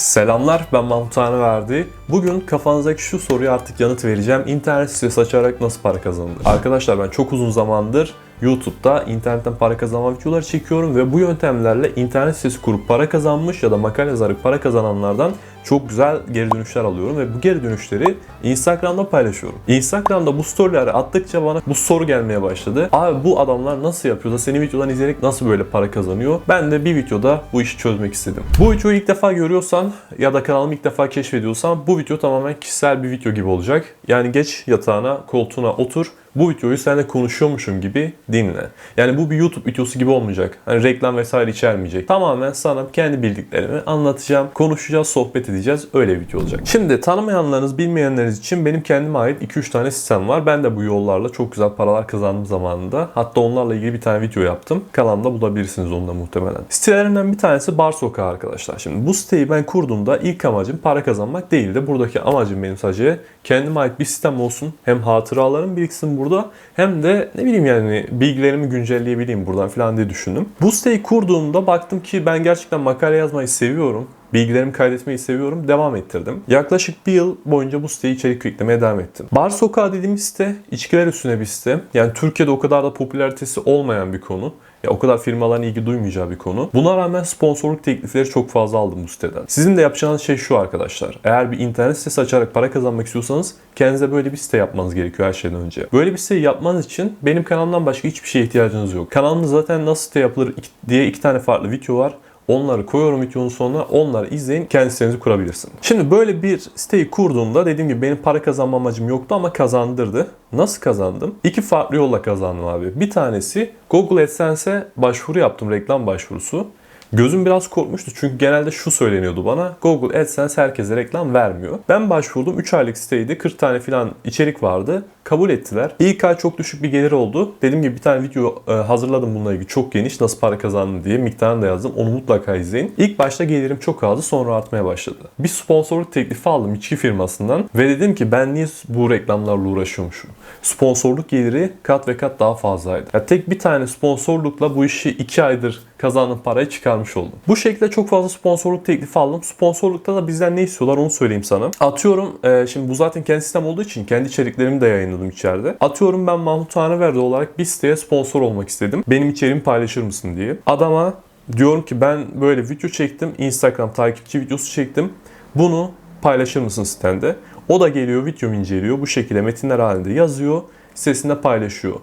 Selamlar ben Mahmut verdi. Bugün kafanızdaki şu soruya artık yanıt vereceğim. İnternet sitesi açarak nasıl para kazanılır? Arkadaşlar ben çok uzun zamandır YouTube'da internetten para kazanma videoları çekiyorum ve bu yöntemlerle internet sitesi kurup para kazanmış ya da makale yazarak para kazananlardan çok güzel geri dönüşler alıyorum ve bu geri dönüşleri Instagram'da paylaşıyorum. Instagram'da bu storyleri attıkça bana bu soru gelmeye başladı. Abi bu adamlar nasıl yapıyor da seni videodan izleyerek nasıl böyle para kazanıyor? Ben de bir videoda bu işi çözmek istedim. Bu videoyu ilk defa görüyorsan ya da kanalımı ilk defa keşfediyorsan bu video tamamen kişisel bir video gibi olacak. Yani geç yatağına, koltuğuna otur bu videoyu seninle konuşuyormuşum gibi dinle. Yani bu bir YouTube videosu gibi olmayacak. Hani reklam vesaire içermeyecek. Tamamen sana kendi bildiklerimi anlatacağım. Konuşacağız, sohbet edeceğiz. Öyle video olacak. Şimdi tanımayanlarınız, bilmeyenleriniz için benim kendime ait 2-3 tane sistem var. Ben de bu yollarla çok güzel paralar kazandım zamanında. Hatta onlarla ilgili bir tane video yaptım. Kanalımda bulabilirsiniz onu da muhtemelen. Sitelerinden bir tanesi Bar Sokağı arkadaşlar. Şimdi bu siteyi ben kurduğumda ilk amacım para kazanmak değildi. Buradaki amacım benim sadece kendime ait bir sistem olsun. Hem hatıralarım biriksin burada hem de ne bileyim yani bilgilerimi güncelleyebileyim buradan falan diye düşündüm. Bu siteyi kurduğumda baktım ki ben gerçekten makale yazmayı seviyorum. Bilgilerimi kaydetmeyi seviyorum. Devam ettirdim. Yaklaşık bir yıl boyunca bu siteye içerik yüklemeye devam ettim. Bar Sokağı dediğimiz site içkiler üstüne bir site. Yani Türkiye'de o kadar da popülaritesi olmayan bir konu. Ya o kadar firmaların ilgi duymayacağı bir konu. Buna rağmen sponsorluk teklifleri çok fazla aldım bu siteden. Sizin de yapacağınız şey şu arkadaşlar. Eğer bir internet sitesi açarak para kazanmak istiyorsanız kendinize böyle bir site yapmanız gerekiyor her şeyden önce. Böyle bir site yapmanız için benim kanalımdan başka hiçbir şeye ihtiyacınız yok. Kanalımda zaten nasıl site yapılır diye iki tane farklı video var. Onları koyuyorum videonun sonuna. Onları izleyin. Kendi sitenizi kurabilirsin. Şimdi böyle bir siteyi kurduğumda dediğim gibi benim para kazanma amacım yoktu ama kazandırdı. Nasıl kazandım? İki farklı yolla kazandım abi. Bir tanesi Google AdSense'e başvuru yaptım. Reklam başvurusu. Gözüm biraz korkmuştu çünkü genelde şu söyleniyordu bana. Google AdSense herkese reklam vermiyor. Ben başvurdum. 3 aylık siteydi. 40 tane falan içerik vardı. Kabul ettiler. İlk ay çok düşük bir gelir oldu. Dediğim gibi bir tane video e, hazırladım bununla ilgili. Çok geniş. Nasıl para kazandım diye miktarını da yazdım. Onu mutlaka izleyin. İlk başta gelirim çok azdı. Sonra artmaya başladı. Bir sponsorluk teklifi aldım içki firmasından. Ve dedim ki ben niye bu reklamlarla uğraşıyormuşum? Sponsorluk geliri kat ve kat daha fazlaydı. Ya tek bir tane sponsorlukla bu işi 2 aydır kazandığım parayı çıkarmış oldum. Bu şekilde çok fazla sponsorluk teklifi aldım. Sponsorlukta da bizden ne istiyorlar onu söyleyeyim sana. Atıyorum e, şimdi bu zaten kendi sistem olduğu için kendi içeriklerimi de yayınladım içeride. Atıyorum ben Mahmut Taneverdi olarak bir siteye sponsor olmak istedim. Benim içeriğimi paylaşır mısın diye. Adama diyorum ki ben böyle video çektim. Instagram takipçi videosu çektim. Bunu paylaşır mısın sitende? O da geliyor videomu inceliyor. Bu şekilde metinler halinde yazıyor. Sitesinde paylaşıyor.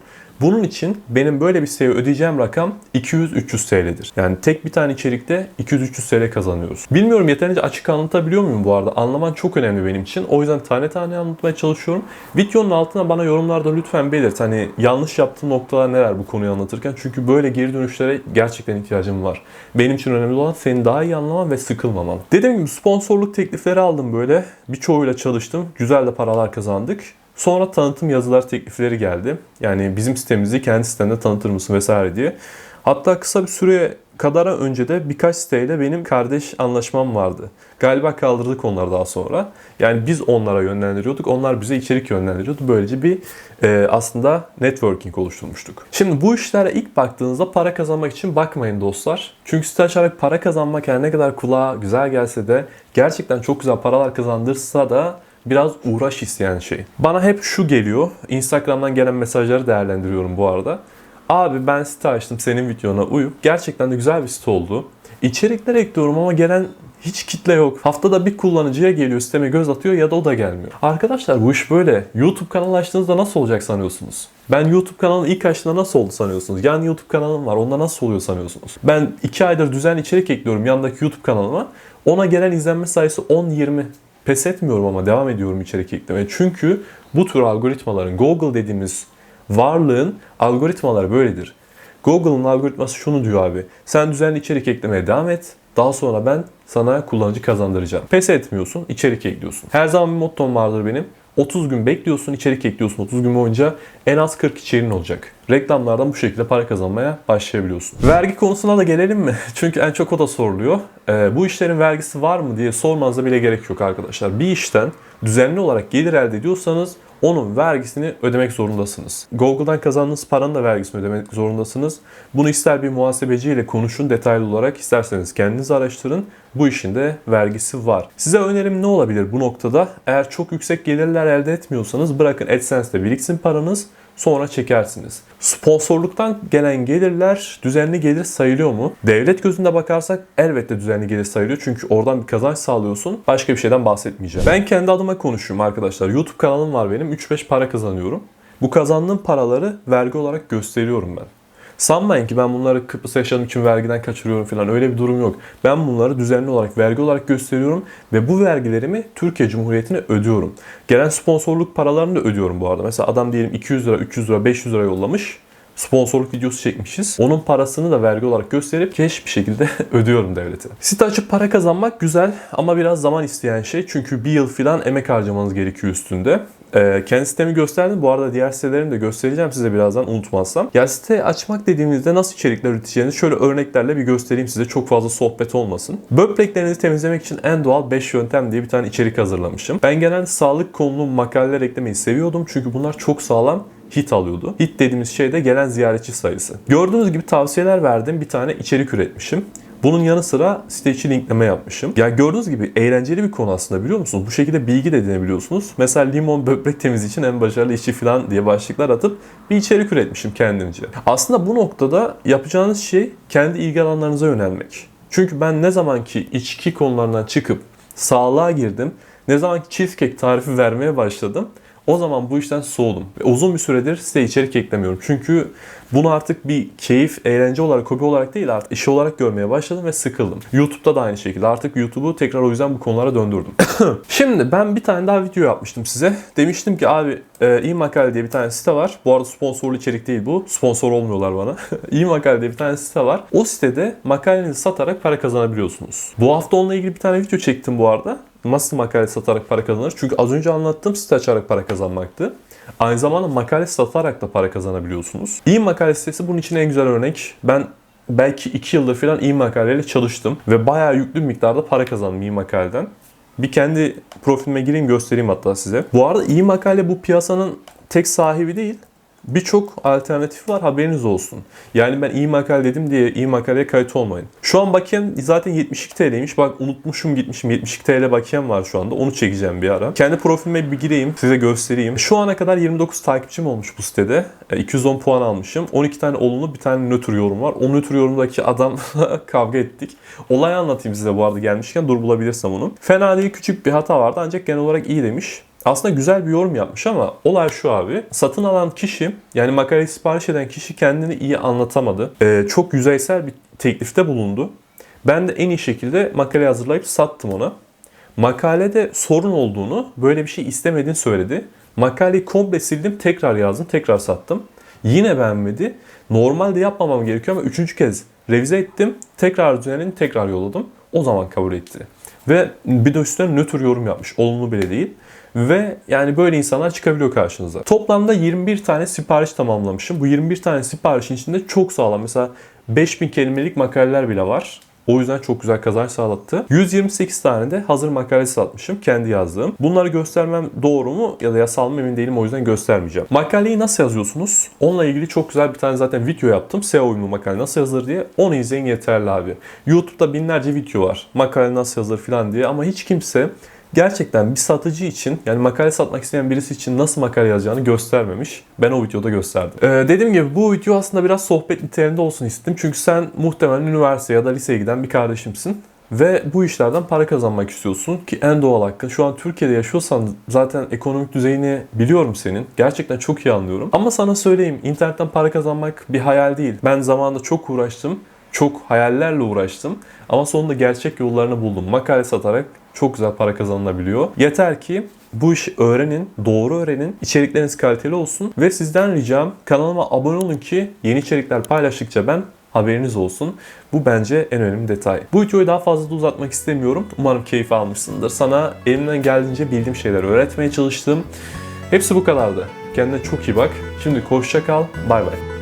Bunun için benim böyle bir siteye ödeyeceğim rakam 200-300 TL'dir. Yani tek bir tane içerikte 200-300 TL kazanıyoruz. Bilmiyorum yeterince açık anlatabiliyor muyum bu arada? Anlaman çok önemli benim için. O yüzden tane tane anlatmaya çalışıyorum. Videonun altına bana yorumlarda lütfen belirt. Hani yanlış yaptığım noktalar neler bu konuyu anlatırken. Çünkü böyle geri dönüşlere gerçekten ihtiyacım var. Benim için önemli olan seni daha iyi anlaman ve sıkılmaman. Dediğim gibi sponsorluk teklifleri aldım böyle. Birçoğuyla çalıştım. Güzel de paralar kazandık. Sonra tanıtım yazılar teklifleri geldi. Yani bizim sitemizi kendi sitende tanıtır mısın vesaire diye. Hatta kısa bir süre kadar önce de birkaç siteyle benim kardeş anlaşmam vardı. Galiba kaldırdık onları daha sonra. Yani biz onlara yönlendiriyorduk, onlar bize içerik yönlendiriyordu. Böylece bir e, aslında networking oluşturmuştuk. Şimdi bu işlere ilk baktığınızda para kazanmak için bakmayın dostlar. Çünkü site açarak para kazanmak yani ne kadar kulağa güzel gelse de gerçekten çok güzel paralar kazandırsa da biraz uğraş isteyen şey. Bana hep şu geliyor. Instagram'dan gelen mesajları değerlendiriyorum bu arada. Abi ben site açtım senin videona uyup gerçekten de güzel bir site oldu. İçerikler ekliyorum ama gelen hiç kitle yok. Haftada bir kullanıcıya geliyor siteme göz atıyor ya da o da gelmiyor. Arkadaşlar bu iş böyle. YouTube kanalı açtığınızda nasıl olacak sanıyorsunuz? Ben YouTube kanalını ilk açtığımda nasıl oldu sanıyorsunuz? Yani YouTube kanalım var. Onda nasıl oluyor sanıyorsunuz? Ben 2 aydır düzenli içerik ekliyorum yandaki YouTube kanalıma. Ona gelen izlenme sayısı 10-20. Pes etmiyorum ama devam ediyorum içerik eklemeye. Çünkü bu tür algoritmaların, Google dediğimiz varlığın algoritmaları böyledir. Google'ın algoritması şunu diyor abi. Sen düzenli içerik eklemeye devam et. Daha sonra ben sana kullanıcı kazandıracağım. Pes etmiyorsun, içerik ekliyorsun. Her zaman bir mottom vardır benim. 30 gün bekliyorsun, içerik ekliyorsun 30 gün boyunca en az 40 içeriğin olacak. Reklamlardan bu şekilde para kazanmaya başlayabiliyorsun. Vergi konusuna da gelelim mi? Çünkü en çok o da soruluyor. Ee, bu işlerin vergisi var mı diye sormanıza bile gerek yok arkadaşlar. Bir işten düzenli olarak gelir elde ediyorsanız onun vergisini ödemek zorundasınız. Google'dan kazandığınız paranın da vergisini ödemek zorundasınız. Bunu ister bir muhasebeciyle konuşun detaylı olarak isterseniz kendiniz araştırın. Bu işin de vergisi var. Size önerim ne olabilir bu noktada? Eğer çok yüksek gelirler elde etmiyorsanız bırakın AdSense'de biriksin paranız sonra çekersiniz. Sponsorluktan gelen gelirler düzenli gelir sayılıyor mu? Devlet gözünde bakarsak elbette düzenli gelir sayılıyor. Çünkü oradan bir kazanç sağlıyorsun. Başka bir şeyden bahsetmeyeceğim. Ben kendi adıma konuşuyorum arkadaşlar. YouTube kanalım var benim. 3-5 para kazanıyorum. Bu kazandığım paraları vergi olarak gösteriyorum ben. Sanmayın ki ben bunları Kıbrıs yaşadığım için vergiden kaçırıyorum falan öyle bir durum yok. Ben bunları düzenli olarak vergi olarak gösteriyorum ve bu vergilerimi Türkiye Cumhuriyeti'ne ödüyorum. Gelen sponsorluk paralarını da ödüyorum bu arada. Mesela adam diyelim 200 lira, 300 lira, 500 lira yollamış sponsorluk videosu çekmişiz. Onun parasını da vergi olarak gösterip keş bir şekilde ödüyorum devlete. Site açıp para kazanmak güzel ama biraz zaman isteyen şey. Çünkü bir yıl falan emek harcamanız gerekiyor üstünde. Ee, kendi sitemi gösterdim. Bu arada diğer sitelerimi de göstereceğim size birazdan unutmazsam. Ya site açmak dediğimizde nasıl içerikler üreteceğinizi şöyle örneklerle bir göstereyim size. Çok fazla sohbet olmasın. Böbreklerinizi temizlemek için en doğal 5 yöntem diye bir tane içerik hazırlamışım. Ben genelde sağlık konulu makaleler eklemeyi seviyordum. Çünkü bunlar çok sağlam hit alıyordu. Hit dediğimiz şey de gelen ziyaretçi sayısı. Gördüğünüz gibi tavsiyeler verdim. Bir tane içerik üretmişim. Bunun yanı sıra site içi linkleme yapmışım. Ya gördüğünüz gibi eğlenceli bir konu aslında biliyor musunuz? Bu şekilde bilgi de edinebiliyorsunuz. Mesela limon böbrek temiz için en başarılı işi falan diye başlıklar atıp bir içerik üretmişim kendimce. Aslında bu noktada yapacağınız şey kendi ilgi alanlarınıza yönelmek. Çünkü ben ne zamanki içki konularından çıkıp sağlığa girdim, ne zamanki cheesecake tarifi vermeye başladım, o zaman bu işten soğudum. Ve uzun bir süredir size içerik eklemiyorum. Çünkü bunu artık bir keyif, eğlence olarak, hobi olarak değil artık işi olarak görmeye başladım ve sıkıldım. YouTube'da da aynı şekilde. Artık YouTube'u tekrar o yüzden bu konulara döndürdüm. Şimdi ben bir tane daha video yapmıştım size. Demiştim ki abi e, iyi makale diye bir tane site var. Bu arada sponsorlu içerik değil bu. Sponsor olmuyorlar bana. iyi makale diye bir tane site var. O sitede makalenizi satarak para kazanabiliyorsunuz. Bu hafta onunla ilgili bir tane video çektim bu arada nasıl makale satarak para kazanır? Çünkü az önce anlattığım site açarak para kazanmaktı. Aynı zamanda makale satarak da para kazanabiliyorsunuz. İyi makale sitesi bunun için en güzel örnek. Ben belki 2 yıldır falan iyi makaleyle çalıştım ve bayağı yüklü miktarda para kazandım iyi makaleden. Bir kendi profilime gireyim göstereyim hatta size. Bu arada iyi makale bu piyasanın tek sahibi değil birçok alternatif var haberiniz olsun. Yani ben iyi makale dedim diye iyi makaleye kayıt olmayın. Şu an bakiyem zaten 72 TL'ymiş. Bak unutmuşum gitmişim 72 TL bakiyem var şu anda. Onu çekeceğim bir ara. Kendi profilime bir gireyim size göstereyim. Şu ana kadar 29 takipçim olmuş bu sitede. 210 e, puan almışım. 12 tane olumlu bir tane nötr yorum var. O nötr yorumdaki adam kavga ettik. Olayı anlatayım size bu arada gelmişken dur bulabilirsem onu. Fena değil küçük bir hata vardı ancak genel olarak iyi demiş. Aslında güzel bir yorum yapmış ama olay şu abi. Satın alan kişi yani makaleyi sipariş eden kişi kendini iyi anlatamadı. Ee, çok yüzeysel bir teklifte bulundu. Ben de en iyi şekilde makale hazırlayıp sattım ona. Makalede sorun olduğunu, böyle bir şey istemediğini söyledi. Makaleyi komple sildim, tekrar yazdım, tekrar sattım. Yine beğenmedi. Normalde yapmamam gerekiyor ama üçüncü kez revize ettim. Tekrar düzenledim, tekrar yolladım. O zaman kabul etti. Ve bir de üstüne nötr yorum yapmış. Olumlu bile değil. Ve yani böyle insanlar çıkabiliyor karşınıza. Toplamda 21 tane sipariş tamamlamışım. Bu 21 tane siparişin içinde çok sağlam. Mesela 5000 kelimelik makaleler bile var. O yüzden çok güzel kazanç sağlattı. 128 tane de hazır makale satmışım. Kendi yazdığım. Bunları göstermem doğru mu ya da yasal mı emin değilim o yüzden göstermeyeceğim. Makaleyi nasıl yazıyorsunuz? Onunla ilgili çok güzel bir tane zaten video yaptım. SEO uyumlu makale nasıl yazılır diye. Onu izleyin yeterli abi. YouTube'da binlerce video var. Makale nasıl yazılır falan diye ama hiç kimse gerçekten bir satıcı için yani makale satmak isteyen birisi için nasıl makale yazacağını göstermemiş. Ben o videoda gösterdim. Ee, dediğim gibi bu video aslında biraz sohbet niteliğinde olsun istedim. Çünkü sen muhtemelen üniversite ya da liseye giden bir kardeşimsin. Ve bu işlerden para kazanmak istiyorsun ki en doğal hakkın. Şu an Türkiye'de yaşıyorsan zaten ekonomik düzeyini biliyorum senin. Gerçekten çok iyi anlıyorum. Ama sana söyleyeyim internetten para kazanmak bir hayal değil. Ben zamanında çok uğraştım. Çok hayallerle uğraştım. Ama sonunda gerçek yollarını buldum. Makale satarak çok güzel para kazanılabiliyor. Yeter ki bu işi öğrenin, doğru öğrenin, içerikleriniz kaliteli olsun ve sizden ricam kanalıma abone olun ki yeni içerikler paylaştıkça ben haberiniz olsun. Bu bence en önemli detay. Bu videoyu daha fazla da uzatmak istemiyorum. Umarım keyif almışsındır. Sana elimden geldiğince bildiğim şeyleri öğretmeye çalıştım. Hepsi bu kadardı. Kendine çok iyi bak. Şimdi hoşça kal. Bay bay.